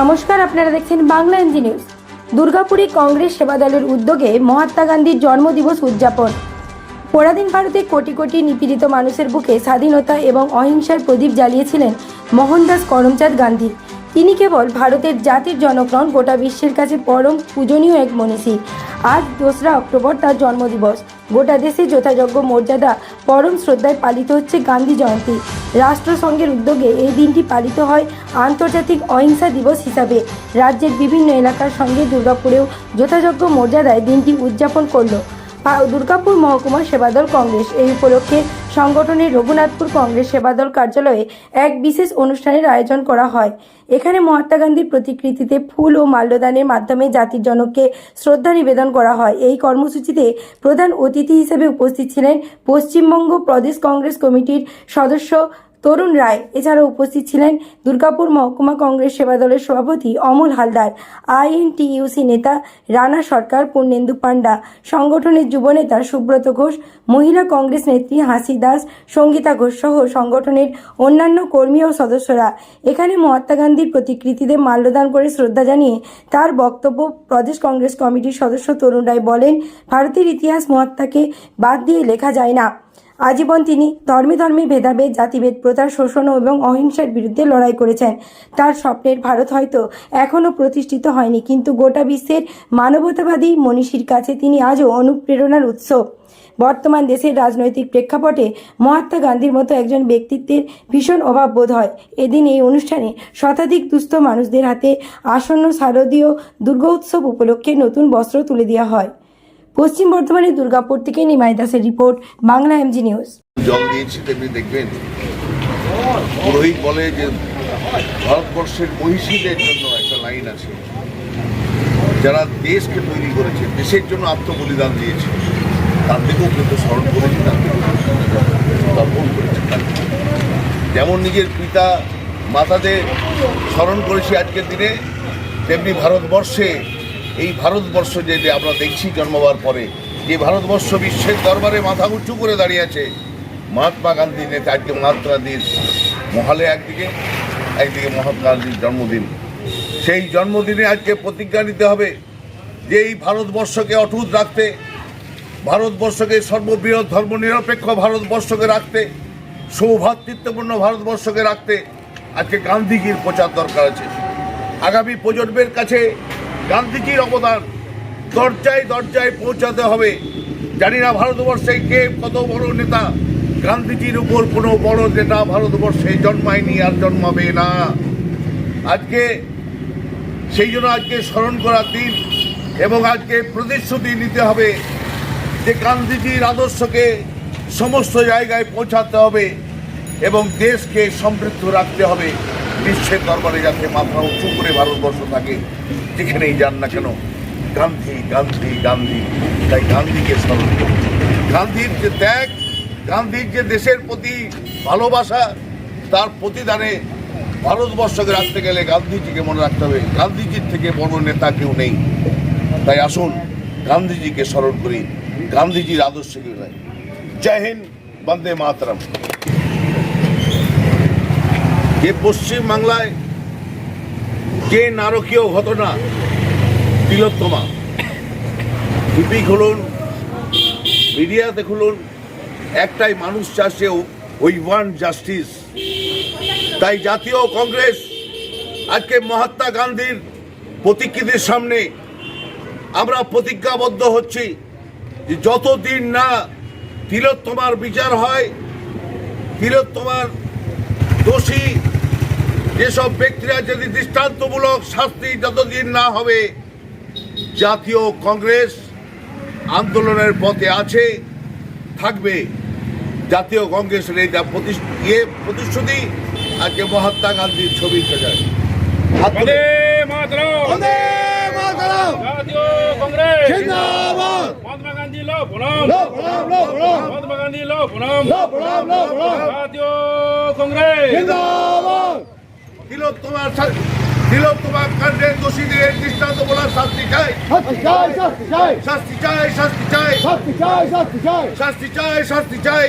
নমস্কার, আপনারা দেখছেন বাংলা এমজি নিউজ। দুর্গাপুরে কংগ্রেস সেবা দলের উদ্যোগে মহাত্মা গান্ধীর জন্মদিবস উদযাপন। পরাধীন ভারতে কোটি কোটি নিপীড়িত মানুষের বুকে স্বাধীনতা এবং অহিংসার প্রদীপ জ্বালিয়েছিলেন মোহনদাস করমচাঁদ গান্ধী। তিনি কেবল ভারতের জাতির জনগণ গোটা বিশ্বের কাছে পরম পূজনীয় এক মনীষী। আজ দোসরা অক্টোবর তার জন্মদিবস। গোটা দেশে যথাযোগ্য মর্যাদা পরম শ্রদ্ধায় পালিত হচ্ছে গান্ধী জয়ন্তী। রাষ্ট্রসংঘের উদ্যোগে এই দিনটি পালিত হয় আন্তর্জাতিক অহিংসা দিবস হিসাবে। রাজ্যের বিভিন্ন এলাকার সঙ্গে দুর্গাপুরেও যথাযোগ্য মর্যাদায় দিনটি উদযাপন করল। দুর্গাপুর মহকুমা সেবাদল কংগ্রেস। এই উপলক্ষে সংগঠনের রঘুনাথপুর কংগ্রেস সেবাদল কার্যালয়ে এক বিশেষ অনুষ্ঠানের আয়োজন করা হয়। এখানে মহাত্মা গান্ধীর প্রতিকৃতিতে ফুল ও মাল্যদানের মাধ্যমে জাতির জনককে শ্রদ্ধা নিবেদন করা হয়। এই কর্মসূচিতে প্রধান অতিথি হিসেবে উপস্থিত ছিলেন পশ্চিমবঙ্গ প্রদেশ কংগ্রেস কমিটির সদস্য তরুণ রায় এছাড়াও উপস্থিত ছিলেন দুর্গাপুর মহকুমা কংগ্রেস সেবা দলের সভাপতি অমল হালদার, আইএনটিইউসি নেতা রানা সরকার, পূর্ণেন্দু পান্ডা সংগঠনের যুবনেতা সুব্রত ঘোষ, মহিলা কংগ্রেস নেত্রী হাসি দাস, সঙ্গীতা ঘোষ সহ সংগঠনের অন্যান্য কর্মী ও সদস্যরা। এখানে মহাত্মা গান্ধীর প্রতিকৃতিতে মাল্যদান করে শ্রদ্ধা জানিয়ে তার বক্তব্য প্রদেশ কংগ্রেস কমিটির সদস্য তরুণ রায় বলেন, ভারতের ইতিহাস মহাত্মাকে বাদ দিয়ে লেখা যায় না। আজীবন তিনি ধর্মে ধর্মে ভেদাভেদ, জাতিভেদ প্রথা শোষণ এবং অহিংসার বিরুদ্ধে লড়াই করেছেন। তার স্বপ্নের ভারত হয়তো এখনও প্রতিষ্ঠিত হয়নি, কিন্তু গোটা বিশ্বের মানবতাবাদী মনীষীর কাছে তিনি আজও অনুপ্রেরণার উৎস। বর্তমান দেশের রাজনৈতিক প্রেক্ষাপটে মহাত্মা গান্ধীর মতো একজন ব্যক্তিত্বের ভীষণ অভাব বোধ হয়। এদিন এই অনুষ্ঠানে শতাধিক দুস্থ মানুষদের হাতে আসন্ন শারদীয় দুর্গোৎসব উপলক্ষে নতুন বস্ত্র তুলে দেওয়া হয়। পশ্চিম বর্ধমানের দুর্গাপুর থেকে নিমাই দাসের রিপোর্ট, বাংলা এমজি নিউজ জল দিয়েছি তেমনি দেখবেন? পুরোহিত বলে যে ভারতবর্ষের মহিষীদের জন্য একটা লাইন আছে। যারা দেশকে তৈরি করেছে, দেশের জন্য আত্মবলিদান দিয়েছে তাদেরকেও কিন্তু স্মরণ করেছি তাদেরকেও। যেমন নিজের পিতা, মাতাদের স্মরণ করেছি আজকের দিনে, তেমনি ভারতবর্ষে এই ভারতবর্ষ যে আমরা দেখছি জন্মবার পরে, যে ভারতবর্ষ বিশ্বের দরবারে মাথা উঁচু করে দাঁড়িয়ে আছে। মহাত্মা গান্ধী নেতা, আজকে মহাত্মা গান্ধীর মহালে একদিকে একদিকে মহাত্মা গান্ধীর জন্মদিন। সেই জন্মদিনে আজকে প্রতিজ্ঞা নিতে হবে যে এই ভারতবর্ষকে অটুট রাখতে, ভারতবর্ষকে সর্ববৃহৎ ধর্মনিরপেক্ষ ভারতবর্ষকে রাখতে সৌভ্রাতৃত্বপূর্ণ ভারতবর্ষকে রাখতে আজকে গান্ধীজির প্রচার দরকার আছে। আগামী প্রজন্মের কাছে গান্ধীজির অবদান দরজায় দরজায় পৌঁছাতে হবে। জানি না ভারতবর্ষে কে কত বড় নেতা। গান্ধীজির উপর কোনো বড় নেতা ভারতবর্ষে জন্মায়নি আর জন্মাবে না। আজকে, সেই জন্য আজকে স্মরণ করার দিন এবং আজকে প্রতিশ্রুতি নিতে হবে যে গান্ধীজির আদর্শকে সমস্ত জায়গায় পৌঁছাতে হবে এবং দেশকে সমৃদ্ধ রাখতে হবে। বিশ্বের দরবারে যাতে মাথা উঁচু করে ভারতবর্ষ থাকে, যেখানেই যান না কেন, গান্ধী গান্ধী গান্ধী। তাই গান্ধীকে স্মরণ করি গান্ধীর যে ত্যাগ, গান্ধীর যে দেশের প্রতি ভালোবাসা, তার প্রতিদানে ভারতবর্ষকে রাখতে গেলে গান্ধীজিকে মনে রাখতে হবে, গান্ধীজির থেকে বড় নেতা কেউ নেই। তাই আসুন, গান্ধীজিকে স্মরণ করি, গান্ধীজির আদর্শকে জয় হিন্দ, বন্দে মাতরম। যে পশ্চিমবাংলায় যে নারকীয় ঘটনা তিলোত্তমা? টিভি খুলুন, মিডিয়াতে খুলুন, একটাই মানুষ চাষে ওই ওয়ান জাস্টিস। তাই জাতীয় কংগ্রেস, আজকে মহাত্মা গান্ধীর প্রতিকৃতির সামনে আমরা প্রতিজ্ঞাবদ্ধ হচ্ছি যে যতদিন না তিলোত্তমার বিচার হয়, তিলোত্তমার দোষী যেসব ব্যক্তিরা যদি দৃষ্টান্তমূলক শাস্তি যতদিন না হবে জাতীয় কংগ্রেস আন্দোলনের পথে আছে থাকবে। জাতীয় কংগ্রেসের এই যা প্রতিশ- ইয়ে প্রতিশ্রুতি আজকে মহাত্মা গান্ধীর ছবি জিন্দাবাদ। মহাত্মা গান্ধী লো প্রণাম। মহাত্মা গান্ধী লো প্রণাম। জাতীয় কংগ্রেস। কাণ্ডের দোষীদের শাস্তি চাই। শাস্তি চাই শাস্তি চাই। শাস্তি চাই শাস্তি চাই। শাস্তি চাই শাস্তি চাই। শাস্তি চাই শাস্তি চাই।